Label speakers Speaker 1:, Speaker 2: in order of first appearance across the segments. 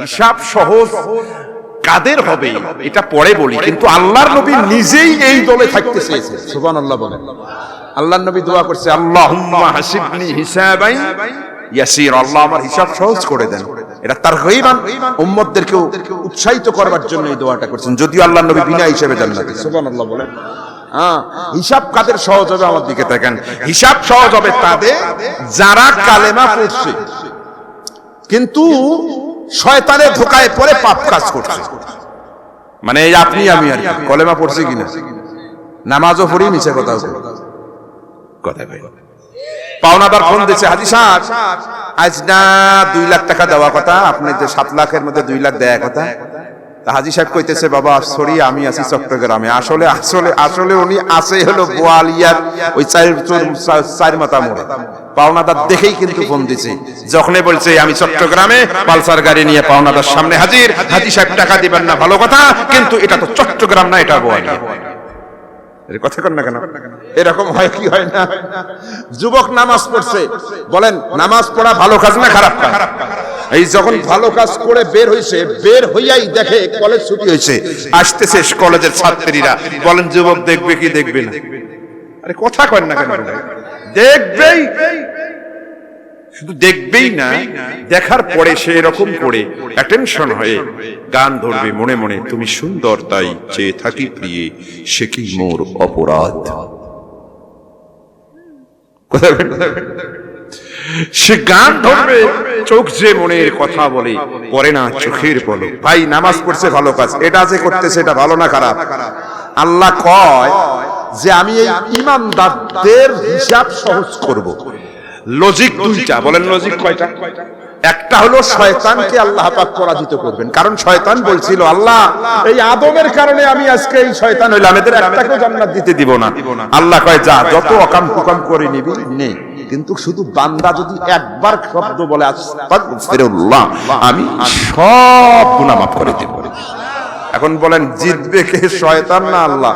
Speaker 1: হিসাব সহজ কাদের হবে? এটা পরে বলি, কিন্তু আল্লাহর নবী নিজেই এই দলে থাকতে চেয়েছে সুবহানাল্লাহ বলেন। আল্লাহর নবী দোয়া করছে, আল্লাহুম্মা হাসিবনি হিসাবাই ইয়াসির। আল্লাহ আমার হিসাব সহজ করে দেন। এটা তার উৎসাহিত করবার জন্য এই দোয়াটা করছেন, যদিও আল্লাহর নবী বিনা হিসাবে জান্নাতে সুবহানাল্লাহ বলেন। হ্যাঁ হিসাব কাদের সহজ হবে আমার দিকে তাকান। হিসাব সহজ হবে তাদের, যারা কালেমা পড়ছে। কিন্তু শয়তানের ধোকায় পরে পাপ কাজ করছে। মানে এই আপনি, আমি আর কলেমা পড়ছি কিনা? নামাজও পড়ি, মিছে কথা। কথা কই? পাওনাদার ফোন দিচ্ছে হাজি সাহেব, আজ না দুই লাখ টাকা দেওয়া কথা, আপনি যে সাত লাখের মধ্যে দুই লাখ দেয়া কথা। হাজি সাহেব কইতেছে, বাবা, সরি, আমি আছি চট্টগ্রামে। আসলে আসলে আসলে উনি আছে হলো বোয়ালিয়ার ওই চার চার মাথা মোড়ে। পাওনাদার দেখেই কিন্তু ফোন দিছে। যখনই বলছে, আমি চট্টগ্রামে পালসার গাড়ি নিয়ে পাওনাদার সামনে হাজির, হাজি সাহেব টাকা দিবেন না, ভালো কথা, কিন্তু এটা তো চট্টগ্রাম না, এটা বোয়ালিয়া। কথা কর না কেন? এরকম হয় কি হয় না? যুবক নামাজ পড়ছে, বলেন, নামাজ পড়া ভালো কাজ না খারাপ কাজ? এই যখন ভালো কাজ করে বের হইছে, বের হইয়াই দেখে কলেজ ছুটি হয়েছে আসতেছে কলেজের ছাত্রীরা। বলেন, যুবক দেখবে কি দেখবে না? আরে, কথা কর না কেন দেখবেই শুধু দেখবেই না, দেখার পরে সে এরকম করে অ্যাটেনশন হয়ে গান ধরবে মনে মনে। তুমি সুন্দর তাই চেয়ে থাকি প্রিয়ে, সে কি মোর অপরাধ? সে গান ধরবে, চোখ যে মনের কথা বলে করে না চোখের বলো। ভাই, নামাজ পড়ছে ভালো কাজ, এটা যে করতেছে এটা ভালো না খারাপ? আল্লাহ কয় যে আমি এই ইমানদারদের হিসাব সহজ করব। লজিক দুইটা বলেন লজিক কয়টা? একটা হলো শয়তানকে আল্লাহ পাক পরাজিত করবেন। কারণ শয়তান বলছিল আল্লাহ এই আদমের কারণে আমি আজকে এই শয়তান হইলাম এদের একটাকেও জান্নাত দিতে দিব না। আল্লাহ কয় যা যত অকাম কুকাম করে নিবি নে। কিন্তু শুধু বান্দা যদি একবার শব্দ বলে আস্তাগফিরুল্লাহ আমি সব গুনাহ মাফ করে দেব। এখন বলেন জিতবে কে? শয়তান না আল্লাহ?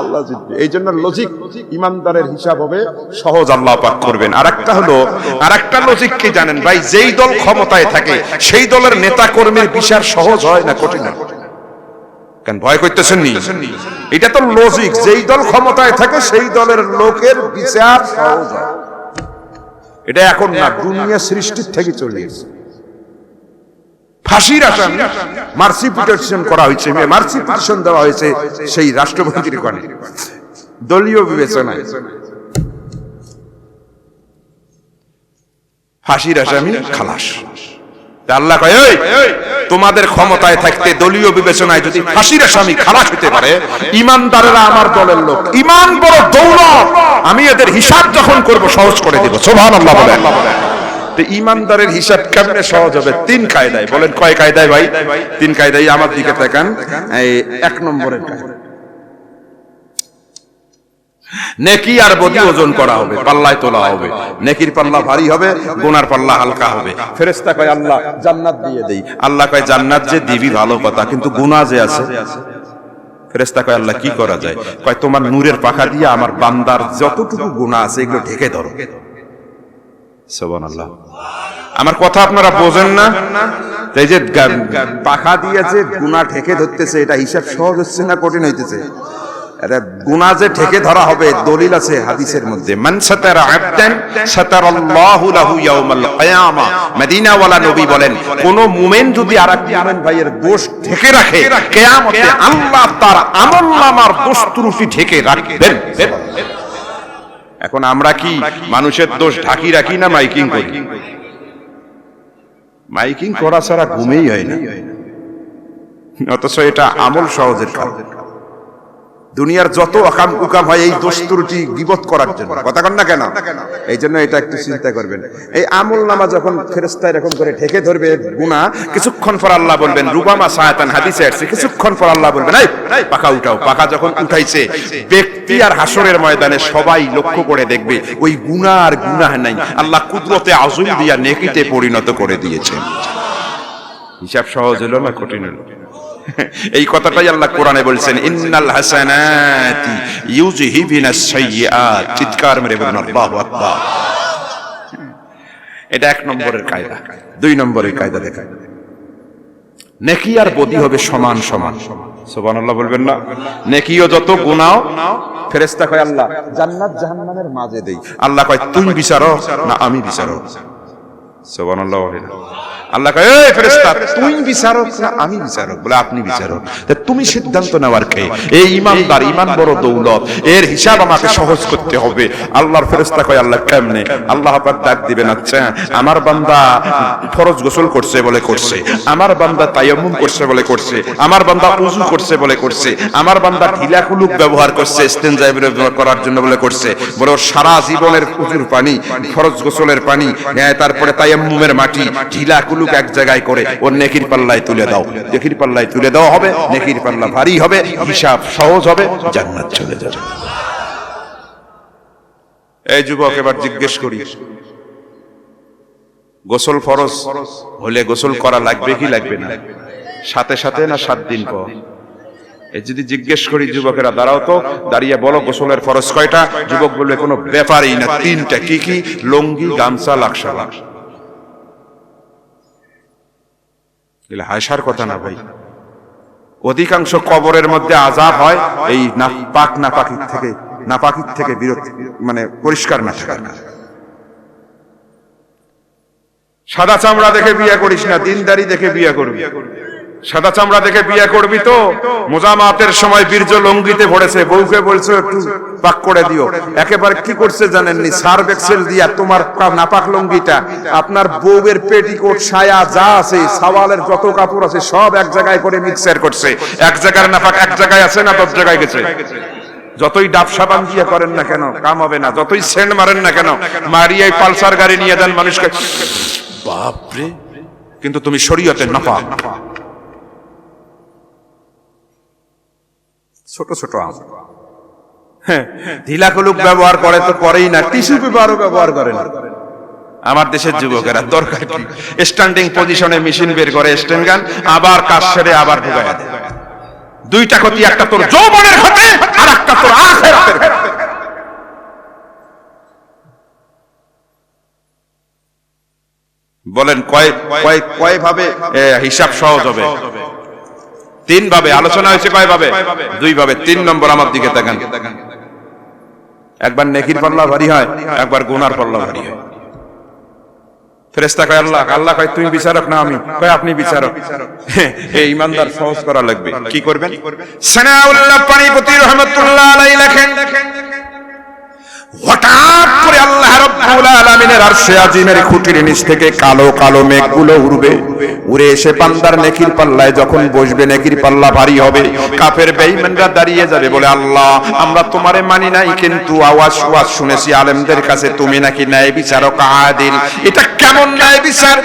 Speaker 1: আল্লাহ জিতবে। এই জন্য লজিক ইমানদারের হিসাব হবে সহজ, আল্লাহ পাক করবেন। আর একটা হলো আর একটা লজিক কি জানেন ভাই? যেই দল ক্ষমতায় থাকে, সেই দলের নেতা কর্মীর বিচার সহজ হয় না কঠিন হয়? কেন ভয় করতেছেন নি? এটা তো লজিক যেই দল ক্ষমতায় থাকে, সেই দলের লোকের বিচার সহজ হয়। এটা এখন না, দুনিয়া সৃষ্টির থেকে চলে এসেছে। ফাঁসির আসামি মার্সি পিটিশন করা হয়েছে মার্সি পিটিশন দেওয়া হয়েছে সেই রাষ্ট্রপতির কানে। দলীয় বিবেচনায়। ফাঁসির আসামি খালাস। আল্লাহ কয় "এই, তোমাদের ক্ষমতায় থাকতে দলীয় বিবেচনায় যদি ফাঁসির আসামি খালাস হতে পারে ইমানদারেরা আমার দলের লোক। ইমান বড় দৌলত। আমি এদের হিসাব যখন করব সহজ করে দেব। সোভান আল্লাহ বলেন। তো ইমানদারের হিসাব কেমনে সহজ হবে? তিন কায়দায়। বলেন কয় কায়দায় ভাই? তিন কায়দায় আমার দিকে তাকান। এই এক নম্বরের নেকি আর বদি ওজন করা হবে, পাল্লায় তোলা হবে। নেকির পাল্লা ভারী হবে, গোনার পাল্লা হালকা হবে। ফেরেস্তা কয়, আল্লাহ জান্নাত দিয়ে দেই। আল্লাহ কয়, জান্নাত যে দিবি ভালো কথা, কিন্তু গুনাহ যে আছে? ফেরেস্তা কয়, আল্লাহ কি করা যায়? কয়, তোমার নূরের পাখা দিয়ে আমার বান্দার যতটুকু গুনাহ আছে, এগুলো ঢেকে ধরো। আমার কথা আপনারা বোঝেন না? এই যে পাখা দিয়ে যে গুনাহ ঠেকে ধরতেছে, এটা হিসাব সহজ হচ্ছে না কঠিন হইতেছে? ঠেকে কোন যদি ঢেকে রাখে আল্লাহ তার আমলনামার দোষ ত্রুটি ঢেকে রাখবেন। এখন আমরা কি মানুষের দোষ ঢাকি রাখি না মাইকিং করি? মাইকিং করা ছাড়া ঘুমেই হয় না। অথচ এটা আমল সহজের কাজ দুনিয়ার যত অকাম কুকাম হয় এই দোষ ত্রুটি গিবত করার জন্য। কথা কন না কেন? এই জন্য এটা একটু চিন্তা করবেন। এই আমল নামা যখন ফেরেস্তা এরকম করে ঢেকে ধরবে গুণা কিছুক্ষণ পর আল্লাহ বলবেন রুবামা সায়াতান হাদিসে আসছে কিছুক্ষণ পর আল্লাহ বলবেন এই পাকা উঠাও। পাকা যখন উঠাইছে ব্যক্তি আর হাসরের ময়দানে সবাই লক্ষ্য করে দেখবে ওই গুণা আর গুনাহ নাই। আল্লাহ কুদরতে আজম দিয়া নেকিতে পরিণত করে দিয়েছেন হিসাব সহজ হলো না কঠিন হলো? এই কথাটাই আল্লাহ কোরআনে বলছেন, ইন্নাল হাসানাতি ইউজহিবিনাস সাইয়্যাত। চিৎকার মেরে বলুন, আল্লাহু আকবার। এটা এক নম্বরের কায়দা, দুই নম্বরের কায়দা দেখা নেকি আর বদি হবে সমান সমান। সুবহানাল্লাহ বলবেন না। নেকিও যত গুনাও ফেরেশতা কয়, আল্লাহ, জান্নাত জাহান্নামের মাঝে দেই। আল্লাহ কয় তুমি বিচারো না আমি বিচারো সুবহানাল্লাহ বলেন আল্লাহ কয় এই ফেরেশতা তুই বিচারক না আমি বিচারক? বলে আপনি বিচারক। তুমি সিদ্ধান্ত নেওয়ার কে? এই ইমানদার ইমান বড় দৌলত। এর হিসাব আমাকে সহজ করতে হবে। আল্লাহর ফেরেশতা কয় আল্লাহ কেমনে? আল্লাহ পাক ডাক দিবেন আচ্ছা আমার বান্দা ফরজ গোসল করছে বলে করছে। আমার বান্দা তায়াম্মুম করছে বলে করছে। আমার বান্দা উযু করছে বলে করছে। আমার বান্দা ঢিলা কুলুক ব্যবহার করছে ইস্তেনজা করার জন্য বলে করছে। বলে সারা জীবনের উজুর পানি ফরজ গোসলের পানি হ্যাঁ, তারপরে তায়াম্মুমের মাটি ঢিলা কুলুক এক জায়গায় করে, ওর নেকির পাল্লায় তুলে দাও। নেকির পাল্লায় তুলে দেওয়া হবে, নেকির পাল্লা ভারী হবে, হিসাব সহজ হবে, জান্নাত চলে যাবে। এই যুবক, এবার জিজ্ঞেস করি, গোসল ফরজ হলে গোসল করা লাগবে কি লাগবে না? সাথে সাথে না সাত দিন পর? এই যদি জিজ্ঞেস করি যুবকেরা, দাঁড়াও তো, দাঁড়িয়ে বলো গোসলের ফরজ কয়টা? যুবক বলবে, কোনো ব্যাপারই না, তিনটা। কি কি? লঙ্গি, গামছা লাকসা এগুলো হাসার কথা না ভাই। অধিকাংশ কবরের মধ্যে আজাব হয় এই না পাক না পাখির থেকে না পাখির থেকে বিরত। মানে পরিষ্কার না থাকার। সাদা চামড়া দেখে বিয়ে করিস না দিনদারি দেখে বিয়ে করবি। সাদা চামড়া দেখে বিয়ে করবি তো? মোজামাতের সময় বীর্য লঙ্গিতে ভরেছে বউকে বলছো একটু পাক করে দিও। একেবারে কি করছে জানেননি? সার্ফ এক্সেল দিয়া তোমার নাপাক লঙ্গিটা আপনার বউয়ের পেটিকোট সায়া যা আছে সাওয়ালের যত কাপড় আছে সব এক জায়গায় করে মিক্সার করছে। এক জায়গার নাপাক এক জায়গায় আছে না দশ জায়গায় গেছে? যতই ডাব সাবান দিয়ে করেন না কেন কাম হবে না। যতই সেন্ট মারেন না কেন মারিয়াই পালসার গাড়ি নিয়ে দেন মানুষকে। বাপরে। কিন্তু তুমি শরীয়তে নাপা ছোট ছোট আম। হ্যাঁ ঢিলা কলুক ব্যবহার করে তো করেই না টিস্যু পেপারও ব্যবহার করে না। আমার দেশের যুবকেরা দরকার কি? স্ট্যান্ডিং পজিশনে মেশিন বের করে স্ট্যান্ড গান আবার কাজ সেরে আবার ঢুকায়। দুইটা ক্ষতি একটা তোর যৌবনের ক্ষতি আর একটা তোর আখেরাতের। বলেন কয় কয় কয় ভাবে হিসাব সহজ হবে? তিন ভাবে আলোচনা হয়েছে কয় ভাবে দুই ভাবে তিন নম্বর আমার দিকে তাকান। একবার নেকির পাল্লা ভারী হয়, একবার গুনার পাল্লা ভারী হয়। আল্লাহ আল্লাহ বিচারক না আপনি বিচারক। ইমানদার লাগবে। কি করবেন? লেখেন হঠাৎ করে আল্লাহ আজিমের খুঁটির নিচ থেকে কালো কালো মেঘগুলো উড়বে। উড়ে এসে নেকির পাল্লায় যখন বসবে, নেকির পাল্লা ভারী হবে। কাফের দাঁড়িয়ে যাবে বলে, আল্লাহ, আমরা তোমারে মানি নাই, কিন্তু আওয়াজ ওয়াজ শুনেছি আলেমদের কাছে, তুমি নাকি ন্যায় বিচারক আদিল। এটা কেমন ন্যায় বিচার?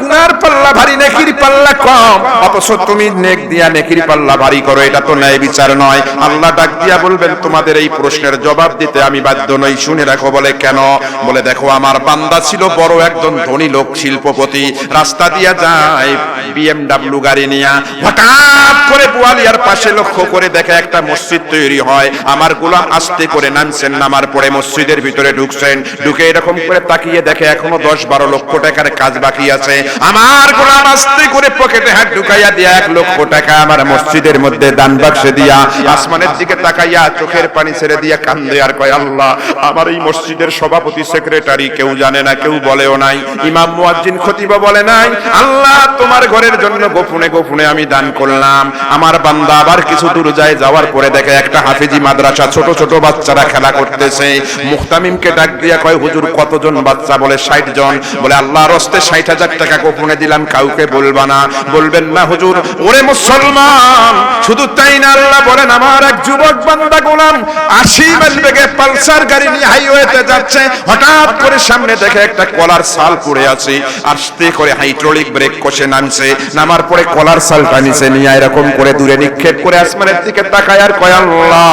Speaker 1: গুনার পাল্লা ভারী, নেকির পাল্লা কম। অথচ তুমি নেক দিয়া নেকির পাল্লা ভারী করো, এটা তো ন্যায় বিচার নয়। আল্লাহ ডাক দিয়া বলবেন, তোমাদের এই প্রশ্নের জবাব দিতে আমি বাধ্য নই শুনে রাখো বলে, কেন? বলে, দেখো, আমার বান্দা ছিল বড় একজন ধনী লোক, শিল্পপতি। রাস্তা দিয়া যায় বিএমডাব্লিউ গাড়ি নিয়া হঠাৎ করে বোয়ালিয়ার পাশে লক্ষ্য করে দেখে একটা মসজিদ তৈরি হয়। আমার গোলাম আস্তে করে নামছেন, নামার পরে মসজিদের ভিতরে ঢুকছেন। ঢুকে এরকম করে তাকিয়ে দেখে এখনও দশ বারো লক্ষ টাকার কাজ বাকি আছে। আমার গোলাম আস্তে করে পকেটে হাত ঢুকাইয়া দিয়া এক লক্ষ টাকা আমার মসজিদের মধ্যে দান বাক্সে দিয়া, আসমানের দিকে তাকাইয়া চোখের পানি ছেড়ে দিয়া কান্দে আর কয়, আল্লাহ আমার এই মসজিদের সভাপতি সেক্রেটারি কেউ জানে না, কেউ বলেও নাই। ইমাম, মুয়াজ্জিন, খতিবা বলে নাই। আল্লাহ তোমার ঘরের জন্য গোপনে গোপনে আমি দান করলাম। আমার বান্দা আবার কিছু দূর যায়, যাওয়ার পরে দেখে একটা হাফিজি মাদ্রাসা, ছোট ছোট বাচ্চারা খেলা করতেছে। মুহতামিমকে ডাক দিয়া কয়, হুজুর, কতজন বাচ্চা? বলে, ষাট জন। বলে আল্লাহর হস্তে ষাট হাজার টাকা গোপনে দিলাম, কাউকে বলবা না। বলবেন, না হুজুর, ওরে মুসলমান, শুধু তাই না, আল্লাহ বলেন, আমার এক যুবক বান্দা গোলাম, আশি মাইল বেগে পালসার গাড়ি নিয়ে হাইওয়েতে যাচ্ছে? হঠাৎ করে সামনে দেখে একটা কলার সাল পড়ে আছে। আস্তে করে হাইড্রোলিক ব্রেক কষে নামছে। নামার পরে কলার সালটা নিচে নিয়ে এরকম করে দূরে নিক্ষেপ করে আসমানের দিকে তাকায় আর কয়, আল্লাহ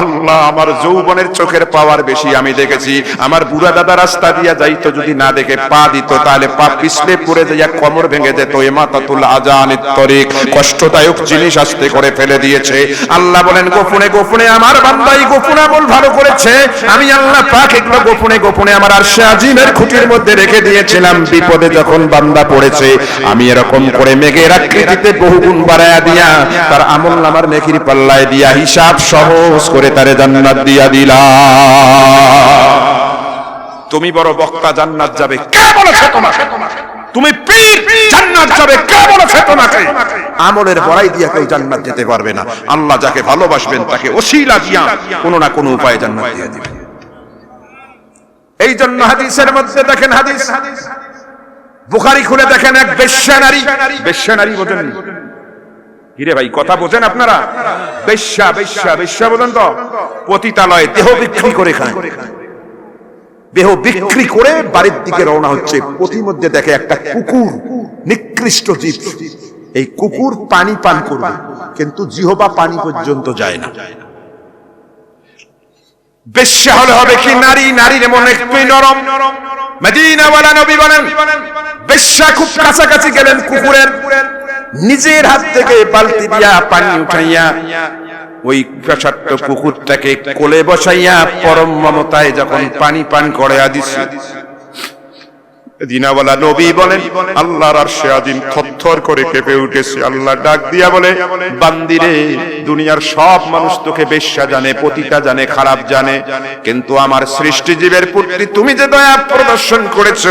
Speaker 1: আল্লাহ, আমার যৌবনের চোখের পাওয়ার বেশি আমি দেখেছি। আমার বুড়া দাদা রাস্তা দিয়া যাইতো, যদি না দেখে পা দিত, তাহলে পা পিছলে পড়ে যাইয়া কোমর ভেঙে যেত। এ মাতাতুল আজানিত তরিক। কষ্টদায়ক জিনিস আসতে করে ফেলে দিয়েছে। আল্লাহ বলেন, গোপনে গোপনে, আমার বান্দাই গোপনে বল ভালো করেছে। আমি আল্লাহ পাক এগুলো গোপনে গোপনে আমার আরশে আজিমের খুঁটির মধ্যে রেখে দিয়েছিলাম। বিপদে যখন বান্দা পড়েছে, আমি এরকম করে মেঘের আকৃতিতে বহুগুণ বাড়ায়া দিয়া তার আমল নামার নেকির পাল্লায় দিয়া হিসাব সহজ করে তারে জান্নাত দিয়া দিলা তুমি বড় বক্তা, জান্নাত যাবে। কে বলেছে তোমাকে? তুমি পীর, জান্নাত যাবে। কে বলেছে তোমাকে? আমলের বড়াই দিয়া কেউ জান্নাত যেতে পারবে না। আল্লাহ যাকে ভালোবাসবেন, তাকে ওসিলা দিয়া কোনো না কোনো উপায়ে জান্নাত দিয়ে দিবেন এই জন্য হাদিসের মধ্যে দেখেন হাদিস। বুখারি খুলে দেখেন এক বেশ্যা নারী। বেশ্যা নারী বোঝেন হিরে ভাই, কথা বোঝেন আপনারা? বেশ্যা বেশ্যা বেশ্যা বোঝেন তো? পতিতালয় দেহ বিক্রি করে খায়। দেহ বিক্রি করে বাড়ির দিকে রওনা হচ্ছে। পথিমধ্যে দেখে একটা কুকুর, নিকৃষ্ট জীব। এই কুকুর পানি পান করবে, কিন্তু জিহবা পানি পর্যন্ত যায় না। হলে হবে কি নারী? নারীর মনে একটুই নরম। নিজের হাত থেকে বালতি দিয়া পানি কুকুরটাকে কোলে বসাইয়া পরম মমতায় যখন পানি পান করে আদিস দিনাওয়ালা নবী বলেন, আল্লাহর আরশে আদিম থরথর করে কেঁপে উঠেছে। আল্লাহ ডাক দিয়া বলে, বান্দিরে, দুনিয়ার সব মানুষ তোকে বেশ্যা জানে, পতিতা জানে, খারাপ জানে। কিন্তু আমার তুমি যে দয়া প্রদর্শন করেছ,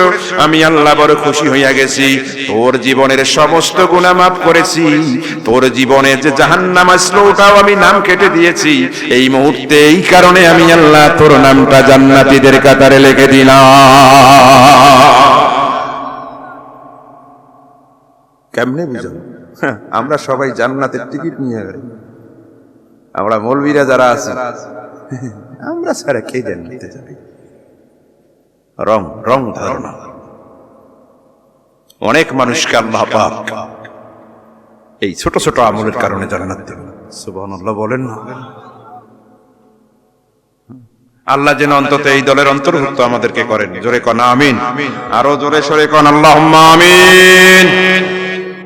Speaker 1: আমি আল্লাহ বড় খুশি হইয়া গেছি। তোর জীবনের সমস্ত গুনাহ মাফ করেছি। তোর জীবনে যে জাহান্নাম আসলো, ওটাও আমি নাম কেটে দিয়েছি। এই মুহূর্তে, এই কারণে আমি আল্লাহ তোর নামটা জান্নাতীদের কাতারে লিখে দিলাম। কেমনে বুঝাবো? হ্যাঁ, আমরা সবাই জান্নাতের টিকিট নিয়ে বেড়াই আমরা মৌলবীরা যারা আছে আমরা ছাড়া কে জান্নাতে যাবে। রং রং ধারণা। অনেক মানুষকে আল্লাহ পাক এই ছোট ছোট আমলের কারণে জান্নাত দেবেন। সুবহানাল্লাহ বলেন না। আল্লাহ যেন অন্তত এই দলের অন্তর্ভুক্ত আমাদেরকে করেন। জোরে কন আমিন। আরও জোরে সরে কন আল্লাহ আমিন।